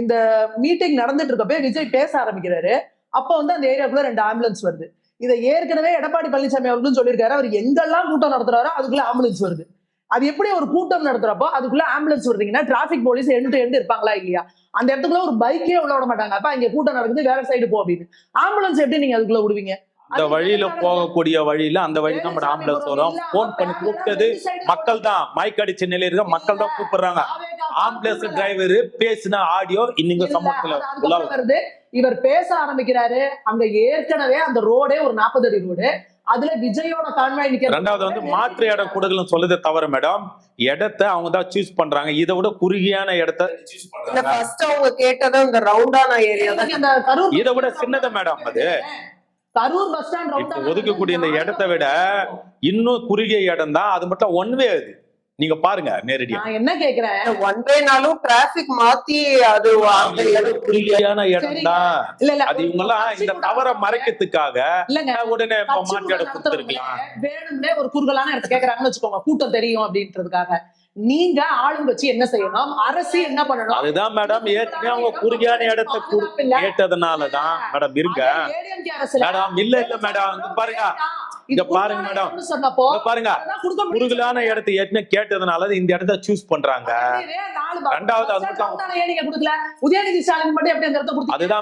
இந்த மீட்டிங் நடந்துட்டு இருக்கப்ப விஜய் பேச ஆரம்பிக்கிறாரு. அப்ப வந்து அந்த ஏரியாக்குள்ள ரெண்டு ஆம்புலன்ஸ் வருது. இதை ஏற்கனவே எடப்பாடி பழனிசாமி அவர்களும் சொல்லியிருக்காரு. அவர் எங்கெல்லாம் கூட்டம் நடத்துறாரோ அதுக்குள்ள ஆம்புலன்ஸ் வருது. அது எப்படி ஒரு கூட்டம் நடத்துறப்போ அதுக்குள்ள ambulance வருதுங்கன்னா traffic police end to end இருப்பாங்களா இல்லையா? அந்த இடத்துக்குள்ள ஒரு பைக்கே உள்ள விட மாட்டாங்க. அப்ப இங்க கூட்டம் நடக்குது வேற சைடு போ அப்படின்னு. ஆம்புலன்ஸ் எப்படி நீங்க அதுக்குள்ள விடுவீங்க? இந்த வழியில போகக்கூடிய வழியில அந்த வழி தான் ஆம்புலன்ஸ் வரும். போன் பண்ணி கூப்பிட்டது மக்கள் தான். மயக்கடிச்ச நிலையில இருக்க மக்கள் தான் கூப்பிடுறாங்க. ஆம்புலன்ஸ் டிரைவர் பேசின ஆடியோ இன்னைக்கு சமூகத்துல வருது. இவர் பேச ஆரம்பிக்கிறாரு. அங்க ஏற்கனவே அந்த ரோடே ஒரு நாற்பது அடி ரோடு அதுல விஜயோட கான்வாய் நிக்கிற ரெண்டாவது வந்து மாற்று இடம் கொடுக்கலன்னு சொல்லுது தவறு மேடம் இடத்த அவங்க தான் சூஸ் பண்றாங்க. இதை விட குறுகியான இடத்த பண்றாங்க. ஃபர்ஸ்ட் அவங்க கேட்டதும் இந்த ரவுண்டான ஏரியா தான். அந்த கரூர் இதை விட சின்னது மேடம் அது. கரூர் பஸ் ஸ்டாண்ட் ஒதுக்கக்கூடிய இந்த இடத்தை விட இன்னும் குறுகிய இடம் தான். அது மட்டும் ஒன்வே அது. நீங்க பாருங்க நேரடியா. என்ன கேக்குறேன்? ஒன் வேனாலும் டிராபிக் மாத்தி அது அந்த இடம் தான் இல்ல இல்ல அது இவங்க எல்லாம் இந்த தவற மறைக்கிறதுக்காக உடனே கூட்டம் கொடுத்துருக்கலாம். வேணும்னே ஒரு குறுகலான இடத்த கேக்குறாங்கன்னு வச்சுக்கோங்க. கூட்டம் தெரியும் அப்படின்றதுக்காக. நீங்க ஆளுங்கட்சி என்ன செய்யணும்? அரசு என்ன பண்ணணும்? அதுதான் மேடம் ஏற்கனவே அவங்க குறுகியான இடத்தை கேட்டதுனாலதான் மேடம் இருங்க. அரசுல மேடம் இல்ல இல்ல மேடம் பாருங்க. இங்க பாருங்க மேடம். சொன்னப்போ பாருங்க. குறுகலான இடத்தை ஏற்கனவே கேட்டதுனால இந்த இடத்த சூஸ் பண்றாங்க. ரெண்டாவது அதுதான்